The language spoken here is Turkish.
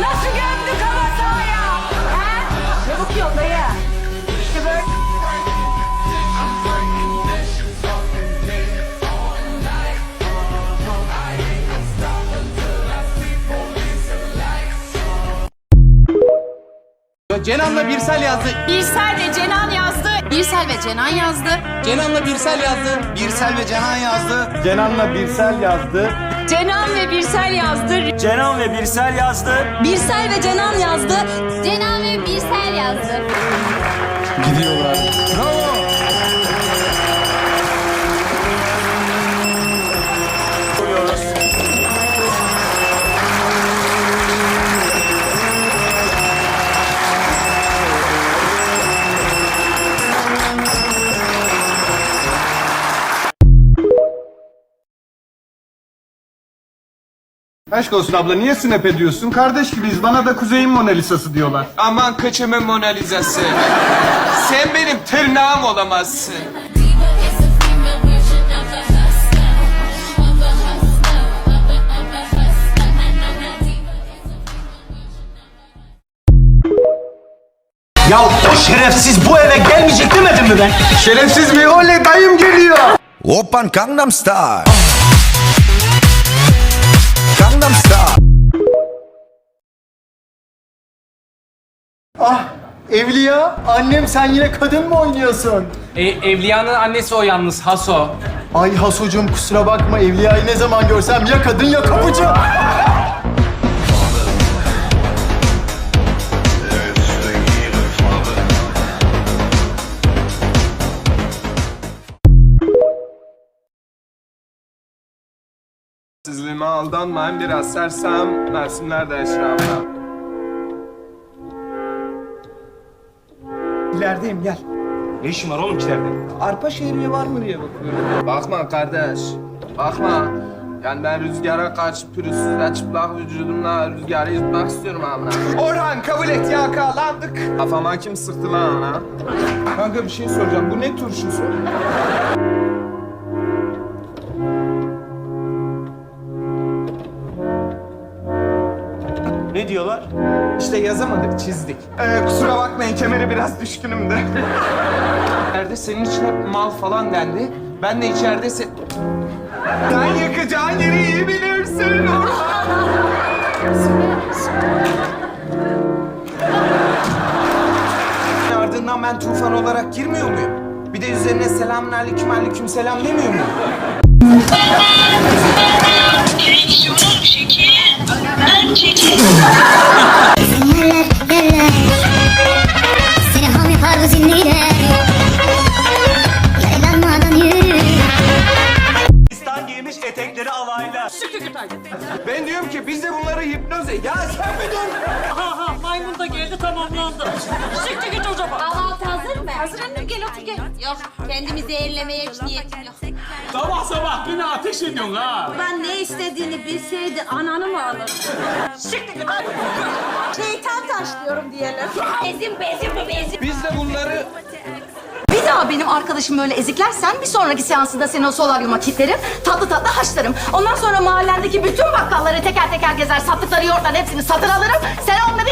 Nasıl gömdük ama sahaya? Ha? Çabuk yol dayı. İşte böyle. Cenan'la Birsel yazdı. Birsel de Cenan yazdı. Birsel ve Cenan yazdı. Cenan'la Birsel yazdı. Birsel ve Cenan yazdı. Cenan'la Birsel yazdı. Cenan ve Birsel yazdı. Cenan ve Birsel yazdı. Birsel ve Cenan yazdı. Cenan ve Birsel yazdı. Gidiyorlar. Aşk olsun abla niye snap ediyorsun? Kardeş gibiyiz bana da Kuzey'in Mona Lisa'sı diyorlar. Aman kıçımın Mona Lisa'sı. Sen benim tırnağım olamazsın. Ya o şerefsiz bu eve gelmeyecek demedim mi ben? Şerefsiz mi? Oley dayım geliyor. Open Gangnam Style. Evliya annem sen yine kadın mı oynuyorsun? E, Evliya'nın annesi o yalnız Haso. Ay Hasocuğum kusura bakma Evliya'yı ne zaman görsem ya kadın ya kapıcı. Sizliğime aldanmayın biraz sersem Mersinler de eşrafta. İlerideyim gel. Ne işin var oğlum içeride? Arpa şehriye var mı diye bakıyorum. Bakma kardeş. Bakma. Yani ben rüzgara karşı pürüzsüz ve çıplak vücudumla rüzgarı yutmak istiyorum amına. Orhan kabul et yakalandık. Kafama kim sıktı lan ana? Kanka bir şey soracağım. Bu ne turşusu? Ne diyorlar? İşte yazamadık, çizdik. Ee, kusura bakmayın, kemeri biraz düşkünüm de. İçeride senin için hep mal falan dendi. Ben de içeride se... Sen yakacağın yeri iyi bilirsin Orhan. Ardından ben tufan olarak girmiyor muyum? Bir de üzerine selamun aleyküm aleyküm selam demiyor muyum? Yerler Ben diyorum ki biz de bunları hipnoze... Ya sen bir dur! Aha maymun da geldi tamamlandı. Siktir git o zaman. Kahvaltı hazır mı? Hazır annem gel otur gel. Yok kendimi zehirlemeye hiç niyetim yok. Sabah sabah yine ateş ediyorsun ha. Ben ne istediğini bilseydi ananı mı alır? Siktir git. Şeytan taşlıyorum diyelim. Ezim bezim bu bezim. Biz de bunları daha benim arkadaşım öyle eziklersen bir sonraki seansında seni o solaryuma kilitlerim. Tatlı tatlı haşlarım. Ondan sonra mahallendeki bütün bakkalları teker teker gezer. Sattıkları yoğurtların hepsini satın alırım. Sen onları